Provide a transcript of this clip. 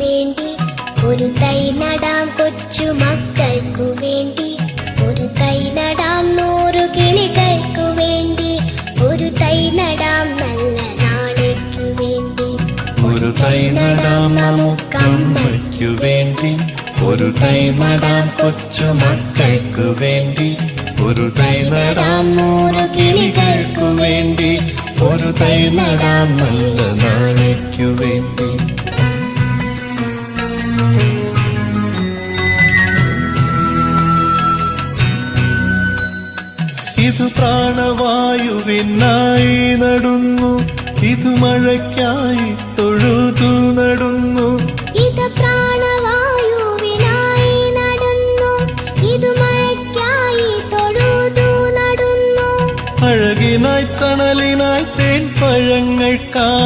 വേണ്ടി. ഒരു കൊച്ചു മക്കൾക്കു വേണ്ടി. ഒരു തൈ നടാം നൂറു വേണ്ടി. ഒരു നല്ല വേണ്ടി. ഒരു വേണ്ടി. ഒരു കൊച്ചു മക്കൾക്കു വേണ്ടി. ഒരു തൈ നടാം നൂറ് ഒരു തൈ നടാം നല്ല നാളേക്കു വേണ്ടി ഇത് പ്രാണവായുവിനായി നടുന്നു. ഇത് മഴയ്ക്കായി അഴകിനായി തണലിനായി തേൻ പഴങ്ങൾക്കായി